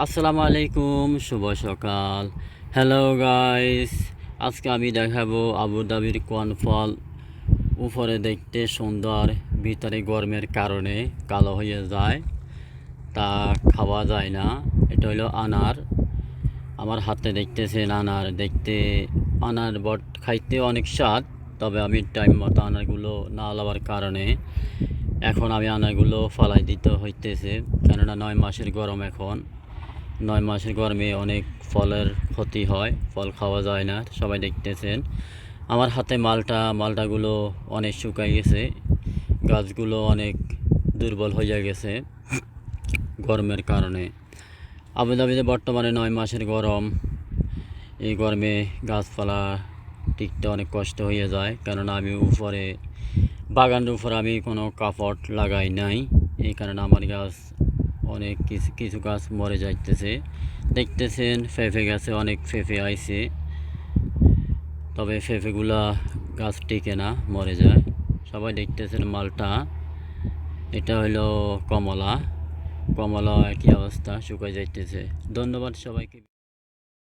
আসসালামু আলাইকুম, শুভ সকাল। হ্যালো গাইস আজকে আমি দেখাবো আবুধাবির কনফল। উপরে দেখতে সুন্দর, ভিতরে গরমের কারণে কালো হয়ে যায়। তা খাওয়া যায় না। এটা হলো আনার। আমার হাতে দেখতেছেন আনার। দেখতে আনার বট খাইতে অনেক স্বাদ, তবে আমি টাইম মতো আনারগুলো না লওয়ার কারণে এখন আমি আনারগুলো ফালাই দিতে হইতেছে। কেননা নয় মাসের গরম এখন। নয় মাসের গরমে অনেক ফলের ক্ষতি হয়, ফল খাওয়া যায় না, সবাই দেখতেছেন। আমার হাতে মালটা, মালটাগুলো অনেক শুকাই গেছে, গাছগুলো অনেক দুর্বল হয়ে গেছে গরমের কারণে। আবুধাবিতে বর্তমানে নয় মাসের গরম। এই গরমে গাছপালা টিকতে অনেক কষ্ট হয়ে যায়, কেননা আমি উপরে, বাগানের উপর আমি কোনো কাপড় লাগাই নাই। এই কারণে আমার গাছ অনেক কিছু কিছু গাছ মরে যাইতেছে। দেখতেছেন ফেফে গাছে, অনেক ফেফে আইছে। তবে ফেফেগুলা গাছ টিকে না, মরে যায়। সবাই দেখতেছেন মালটা। এটা হলো কমলা। কমলা একই অবস্থা শুকাই যাইতেছে। ধন্যবাদ সবাইকে।